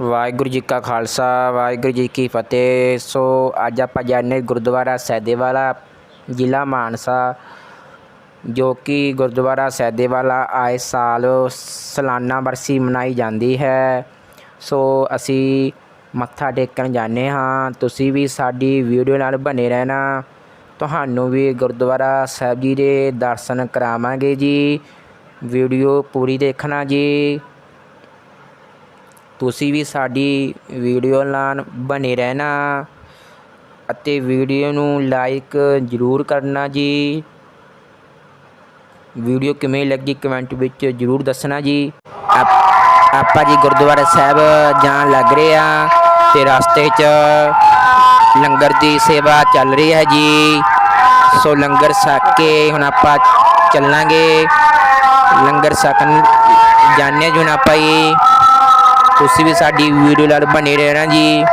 ਵਾਹਿਗੁਰੂ ਜੀ ਕਾ ਖਾਲਸਾ, ਵਾਹਿਗੁਰੂ ਜੀ ਕੀ ਫਤਿਹ। ਸੋ ਅੱਜ ਆਪਾਂ ਜਾਣੇ ਗੁਰਦੁਆਰਾ ਸੈਦੇਵਾਲਾ, ਜ਼ਿਲ੍ਹਾ ਮਾਨਸਾ, ਜੋ ਕਿ ਗੁਰਦੁਆਰਾ ਸੈਦੇਵਾਲਾ ਆਏ ਸਾਲ ਸਾਲਾਨਾ ਵਰਸੀ ਮਨਾਈ ਜਾਂਦੀ ਹੈ। ਸੋ ਅਸੀਂ ਮੱਥਾ ਟੇਕਣ ਜਾਂਦੇ ਹਾਂ। ਤੁਸੀਂ ਵੀ ਸਾਡੀ ਵੀਡੀਓ ਨਾਲ ਬਣੇ ਰਹਿਣਾ। ਤੁਹਾਨੂੰ ਵੀ ਗੁਰਦੁਆਰਾ ਸਾਹਿਬ ਜੀ ਦੇ ਦਰਸ਼ਨ ਕਰਾਵਾਂਗੇ ਜੀ। ਵੀਡੀਓ ਪੂਰੀ ਦੇਖਣਾ ਜੀ। ਤੁਸੀਂ ਵੀ ਸਾਡੀ ਵੀਡੀਓ ਨਾਲ ਬਣੇ ਰਹਿਣਾ ਅਤੇ ਵੀਡੀਓ ਨੂੰ ਲਾਈਕ ਜ਼ਰੂਰ ਕਰਨਾ ਜੀ। ਵੀਡੀਓ ਕਿਵੇਂ ਲੱਗੀ ਕਮੈਂਟ ਵਿੱਚ ਜ਼ਰੂਰ ਦੱਸਣਾ ਜੀ। ਆਪ- ਆਪਾਂ ਜੀ ਗੁਰਦੁਆਰਾ ਸਾਹਿਬ ਜਾਣ ਲੱਗ ਰਹੇ ਆ ਤੇ ਰਸਤੇ 'ਚ ਲੰਗਰ ਦੀ ਸੇਵਾ ਚੱਲ ਰਹੀ ਹੈ ਜੀ। ਸੋ ਲੰਗਰ ਛਕ ਕੇ ਹੁਣ ਆਪਾਂ ਚੱਲਾਂਗੇ। ਲੰਗਰ ਛਕਣ ਜਾਣੇ ਜੁਨ ਆਪਾਂ ਜੀ। ਤੁਸੀਂ ਵੀ ਸਾਡੀ ਵੀਡੀਓ ਨਾਲ ਬਣੇ ਰਹਿਣਾ ਜੀ।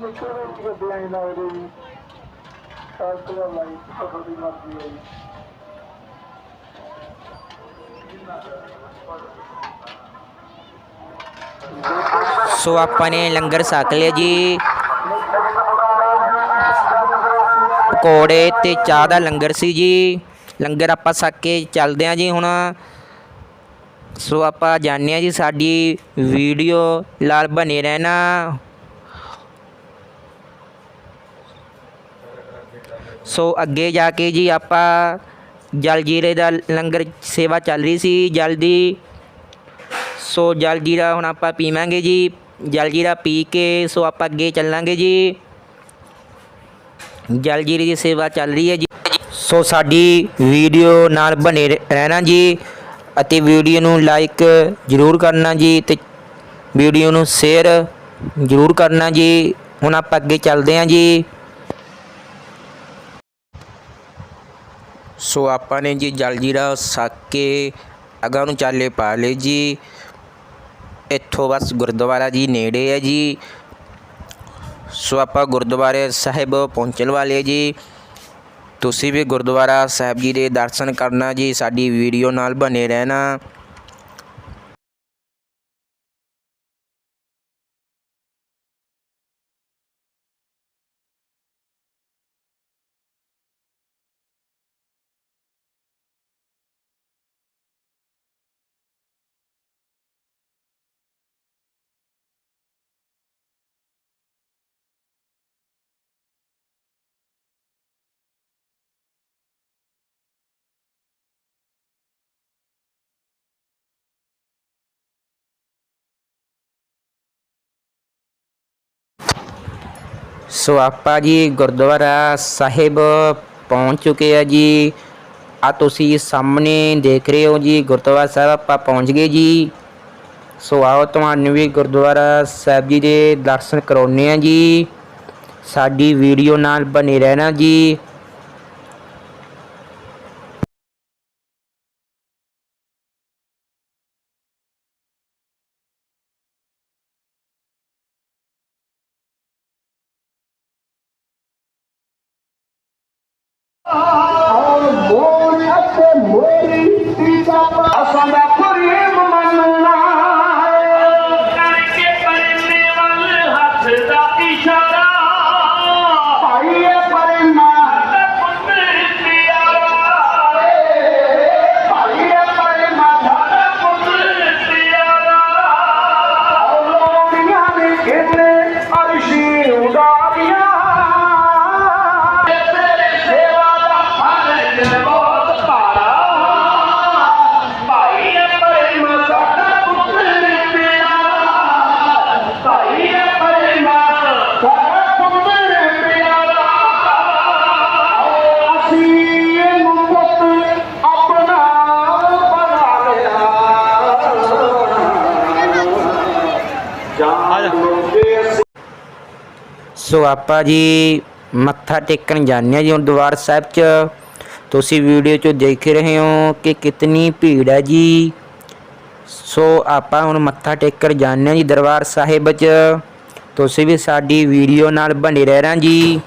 ਤੁਸੀਂ ਨਿਕਲਦੇ ਨਹੀਂ ਗੱਡੀਆਂ ਹੀ ਲੱਗਦੇ ਜੀ। ਸਾਈਕਲ ਲਾਈ ਤੁਹਾਡੀ ਮਰਜ਼ੀ ਹੈ ਜੀ। ਸੋ ਆਪਾਂ ਨੇ ਲੰਗਰ ਛਕ ਲਿਆ ਜੀ। ਪਕੌੜੇ ਤੇ ਚਾਹ ਦਾ ਲੰਗਰ ਸੀ ਜੀ। ਲੰਗਰ ਆਪਾਂ ਛਕ ਕੇ ਚੱਲਦੇ ਆ ਜੀ ਹੁਣ। ਸੋ ਆਪਾਂ ਜਾਣਦੇ ਆ ਜੀ ਸਾਡੀ ਵੀਡੀਓ। ਲਾਲ ਬਣੇ ਰਹਿਣਾ। ਸੋ ਅੱਗੇ ਜਾ ਕੇ ਜੀ ਆਪਾਂ ਜਲ ਜੀਰੇ ਦਾ ਲੰਗਰ ਸੇਵਾ ਚੱਲ ਰਹੀ ਸੀ ਜਲਦੀ। ਸੋ ਜਲ ਜੀਰਾ ਹੁਣ ਆਪਾਂ ਪੀਵਾਂਗੇ ਜੀ। ਜਲ ਜੀਰਾ ਪੀ ਕੇ ਸੋ ਆਪਾਂ ਅੱਗੇ ਚੱਲਾਂਗੇ ਜੀ। ਜਲ ਜੀਰੇ ਦੀ ਸੇਵਾ ਚੱਲ ਰਹੀ ਹੈ ਜੀ। ਸੋ ਸਾਡੀ ਵੀਡੀਓ ਨਾਲ ਬਣੇ ਰਹਿ- ਰਹਿਣਾ ਜੀ ਅਤੇ ਵੀਡੀਓ ਨੂੰ ਲਾਈਕ ਜ਼ਰੂਰ ਕਰਨਾ ਜੀ ਤੇ ਵੀਡੀਓ ਨੂੰ ਸ਼ੇਅਰ ਜ਼ਰੂਰ ਕਰਨਾ ਜੀ। ਹੁਣ ਆਪਾਂ ਅੱਗੇ ਚੱਲਦੇ ਹਾਂ ਜੀ। ਸੋ ਆਪਾਂ ਨੇ ਜੀ ਜਲ ਜੀਰਾ ਛਕ ਕੇ ਅਗਾਂਹ ਨੂੰ ਚਾਲੇ ਪਾ ਲਏ ਜੀ। ਇੱਥੋਂ ਬਸ ਗੁਰਦੁਆਰਾ ਜੀ ਨੇੜੇ ਹੈ ਜੀ। ਸੋ ਆਪਾਂ ਗੁਰਦੁਆਰੇ ਸਾਹਿਬ ਪਹੁੰਚਣ ਵਾਲੇ ਜੀ। ਤੁਸੀਂ ਵੀ ਗੁਰਦੁਆਰਾ ਸਾਹਿਬ ਜੀ ਦੇ ਦਰਸ਼ਨ ਕਰਨਾ ਜੀ, ਸਾਡੀ ਵੀਡੀਓ ਨਾਲ ਬਣੇ ਰਹਿਣਾ। ਸੋ ਆਪਾਂ ਜੀ ਗੁਰਦੁਆਰਾ ਸਾਹਿਬ ਪਹੁੰਚ ਚੁੱਕੇ ਆ ਜੀ। ਆ ਤੁਸੀਂ ਸਾਹਮਣੇ ਦੇਖ ਰਹੇ ਹੋ ਜੀ, ਗੁਰਦੁਆਰਾ ਸਾਹਿਬ ਆਪਾਂ ਪਹੁੰਚ ਗਏ ਜੀ। ਸੋ ਆਓ ਤੁਹਾਨੂੰ ਵੀ ਗੁਰਦੁਆਰਾ ਸਾਹਿਬ ਜੀ ਦੇ ਦਰਸ਼ਨ ਕਰਾਉਣੇ ਆ ਜੀ। ਸਾਡੀ ਵੀਡੀਓ ਨਾਲ ਬਣੇ ਰਹਿਣਾ ਜੀ। असात ਸੋ ਆਪਾਂ ਜੀ ਮੱਥਾ ਟੇਕਣ ਜਾਂਦੇ ਹਾਂ ਜੀ ਹੁਣ ਦਰਬਾਰ ਸਾਹਿਬ 'ਚ। ਤੁਸੀਂ ਵੀਡੀਓ 'ਚ ਦੇਖ ਰਹੇ ਹੋ ਕਿ ਕਿਤਨੀ ਭੀੜ ਹੈ ਜੀ। ਸੋ ਆਪਾਂ ਹੁਣ ਮੱਥਾ ਟੇਕਣ ਜਾਂਦੇ ਹਾਂ ਜੀ ਦਰਬਾਰ ਸਾਹਿਬ 'ਚ। ਤੁਸੀਂ ਵੀ ਸਾਡੀ ਵੀਡੀਓ ਨਾਲ ਬਣੇ ਰਹਿਣਾ ਜੀ।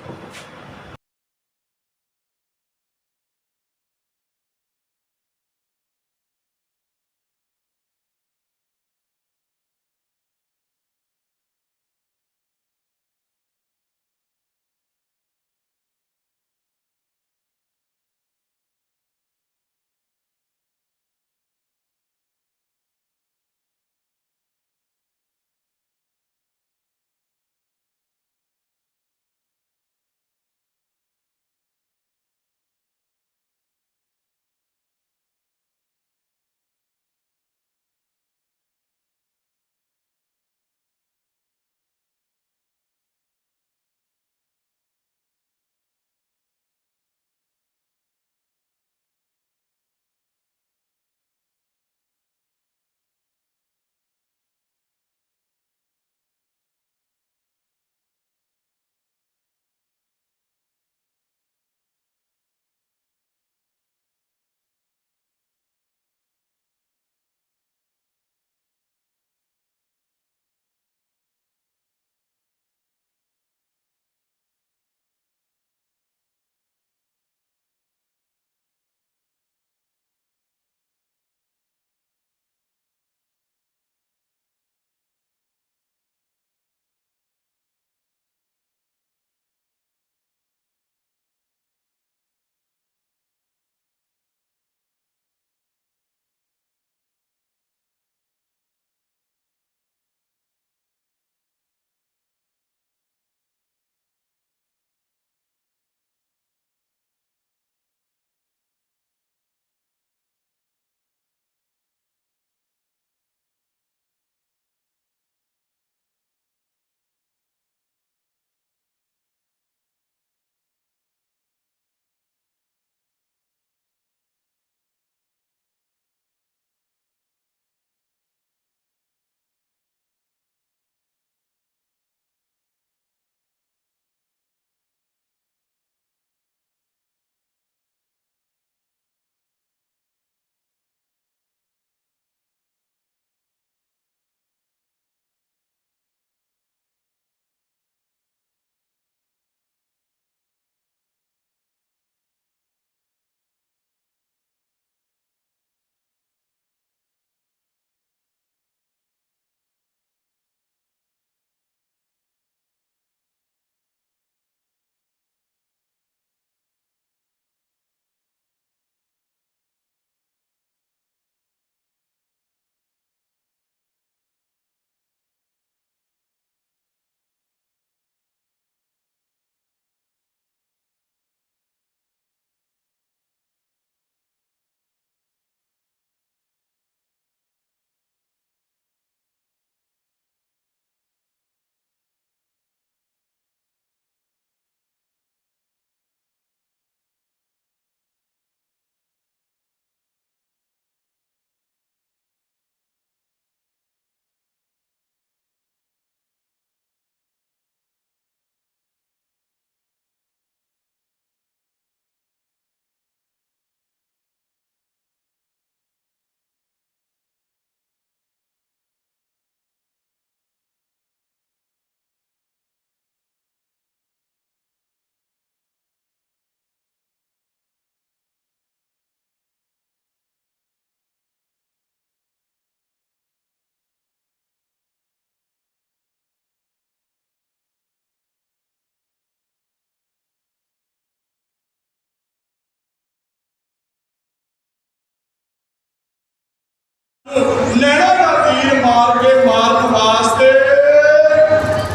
ਨੈਣਾ ਦਾ ਤੀਰ ਮਾਰ ਕੇ ਮਾਰਨ ਵਾਸਤੇ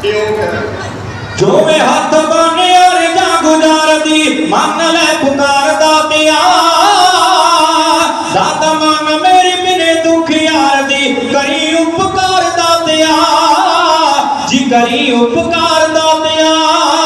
ਇਉਂ ਕਰ ਜੋ ਮੈਂ ਹੱਥ ਬਾਨਿਆ ਰਜਾ ਗੁਜ਼ਾਰਦੀ ਮੰਨ ਲੈ ਪੁਕਾਰ ਦਾਤਿਆ ਦਾਤ ਮਨ ਮੇਰੀ ਬਿਨੇ ਦੁੱਖ ਯਾਰ ਦੀ, ਕਰੀ ਉਪਕਾਰ ਦਾ ਦਿਆ ਜੀ ਕਰੀ ਉਪਕਾਰ ਦਾਤਿਆ ਮੈਂ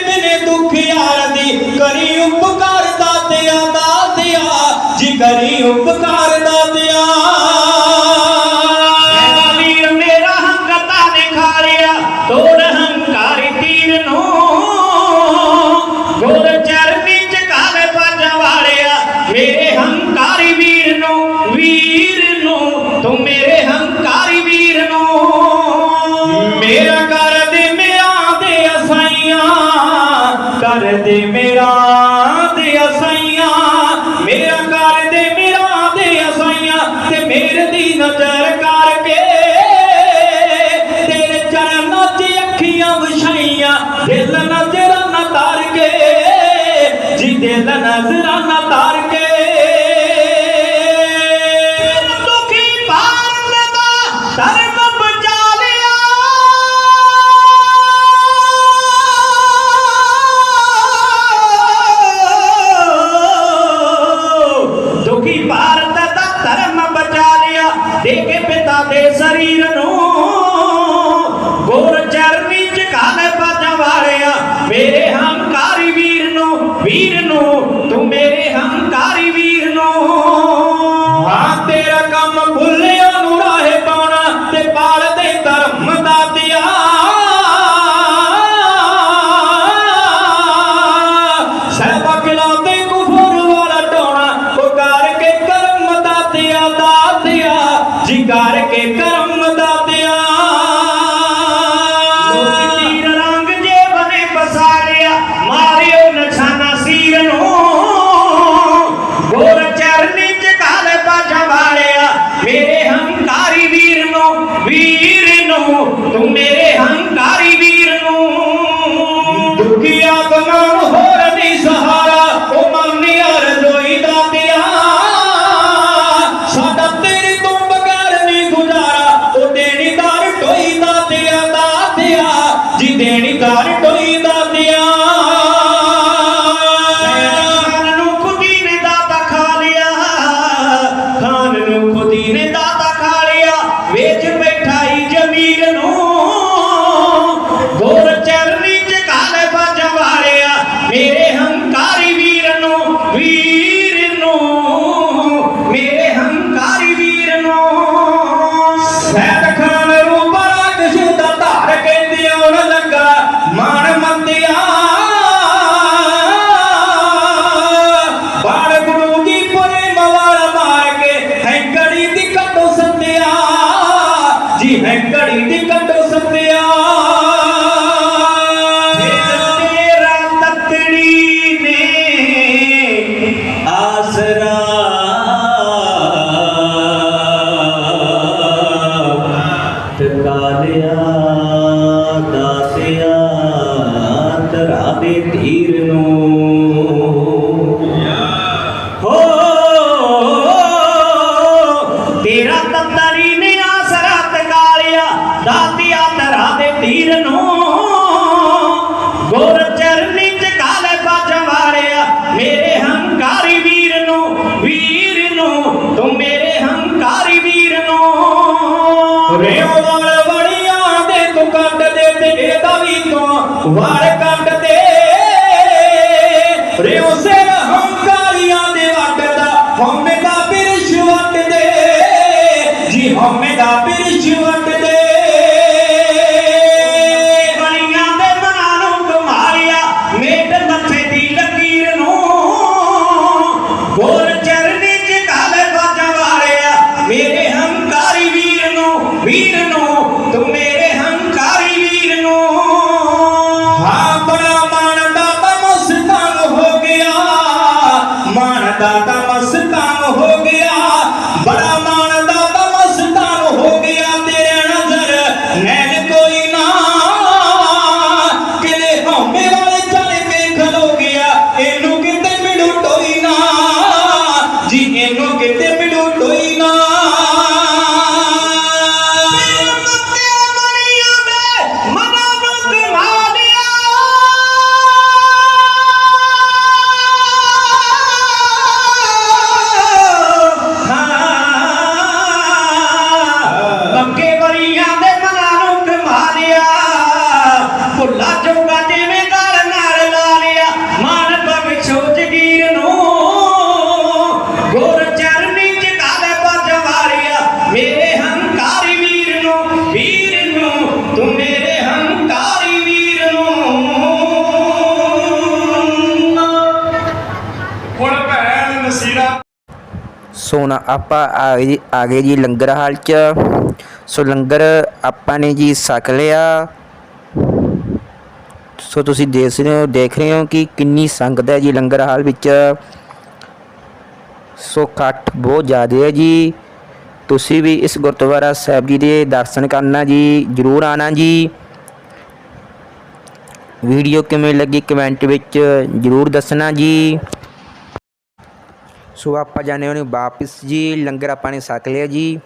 ਬਿਨ ਦੁੱਖ ਯਾਰ ਦੀ ਕਰੀ ਉਪਕਾਰ ਦਾਤਿਆ ਦਾਤਿਆ ਜੀ ਕਰੀ ਉਪਕਾਰ ਦੇ ਮੇਰਾ ਦੇ ਅਸਾਈਆਂ, ਮੇਰਾ ਕਰ ਦੇ ਮੇਰਾ ਦੇ ਅਸਾਈਆਂ, ਤੇ ਮੇਰੇ ਦੀ ਨਜ਼ਰ ਕਰਕੇ ਤੇਰੇ ਚਰਨਾਂ 'ਚ ਅੱਖੀਆਂ ਵਿਛਾਈਆਂ, ਦਿਲ ਨਜ਼ਰਾਂ ਨਾ ਤਾਰ ਜੀ ਦਿਲ ਨਜ਼ਰਾਂ ਨਾ ਤਾਰ स्वीकार के कर ਮੰਗਲ ਬੜੀਆਂ ਦੇ ਤੂੰ ਕੰਡ ਦੇ ਤੇ ਇਹਦਾ ਵੀ ਤੂੰ ਵਾਰ వీరును తొమ్మిది ਸੋ ਹੁਣ ਆਪਾਂ ਆ ਗਏ ਜੀ, ਆ ਗਏ ਜੀ ਲੰਗਰ ਹਾਲ ਚ। ਸੋ ਲੰਗਰ ਆਪਾਂ ਨੇ ਜੀ ਸਕ ਲਿਆ। ਸੋ ਤੁਸੀਂ ਦੇਖ ਰਹੇ ਹੋ, ਦੇਖ ਰਹੇ ਹੋ ਕਿ ਕਿੰਨੀ ਸੰਗਤ ਹੈ ਜੀ ਲੰਗਰ ਹਾਲ ਵਿੱਚ। ਸੋ ਇਕੱਠ ਬਹੁਤ ਜ਼ਿਆਦਾ ਹੈ ਜੀ। ਤੁਸੀਂ ਵੀ ਇਸ ਗੁਰਦੁਆਰਾ ਸਾਹਿਬ ਜੀ ਦੇ ਦਰਸ਼ਨ ਕਰਨਾ ਜੀ, ਜਰੂਰ ਆਣਾ ਜੀ। ਵੀਡੀਓ ਕਿਵੇਂ ਲੱਗੀ ਕਮੈਂਟ ਵਿੱਚ ਜਰੂਰ ਦੱਸਣਾ ਜੀ। ਸੋ ਆਪਾਂ ਜਾਣੇ ਉਹਨੇ ਵਾਪਸ ਜੀ, ਲੰਗਰ ਆਪਾਂ ਨੇ ਛਕ ਲਿਆ ਜੀ।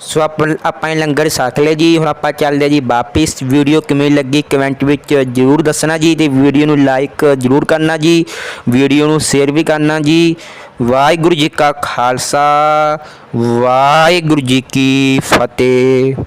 ਸੋ ਆਪਾਂ ਆਪਾਂ ਨੇ ਲੰਗਰ ਛਕ ਲਿਆ ਜੀ, ਹੁਣ ਆਪਾਂ ਚੱਲਦੇ ਹਾਂ ਜੀ ਵਾਪਸ। ਵੀਡੀਓ ਕਿਵੇਂ ਲੱਗੀ ਕਮੈਂਟ ਵਿੱਚ ਜਰੂਰ ਦੱਸਣਾ ਜੀ ਤੇ ਵੀਡੀਓ ਨੂੰ ਲਾਈਕ ਜਰੂਰ ਕਰਨਾ ਜੀ। ਵੀਡੀਓ ਨੂੰ ਸ਼ੇਅਰ ਵੀ ਕਰਨਾ ਜੀ। ਵਾਹਿਗੁਰੂ ਜੀ ਕਾ ਖਾਲਸਾ, ਵਾਹਿਗੁਰੂ ਜੀ ਕੀ ਫਤਿਹ।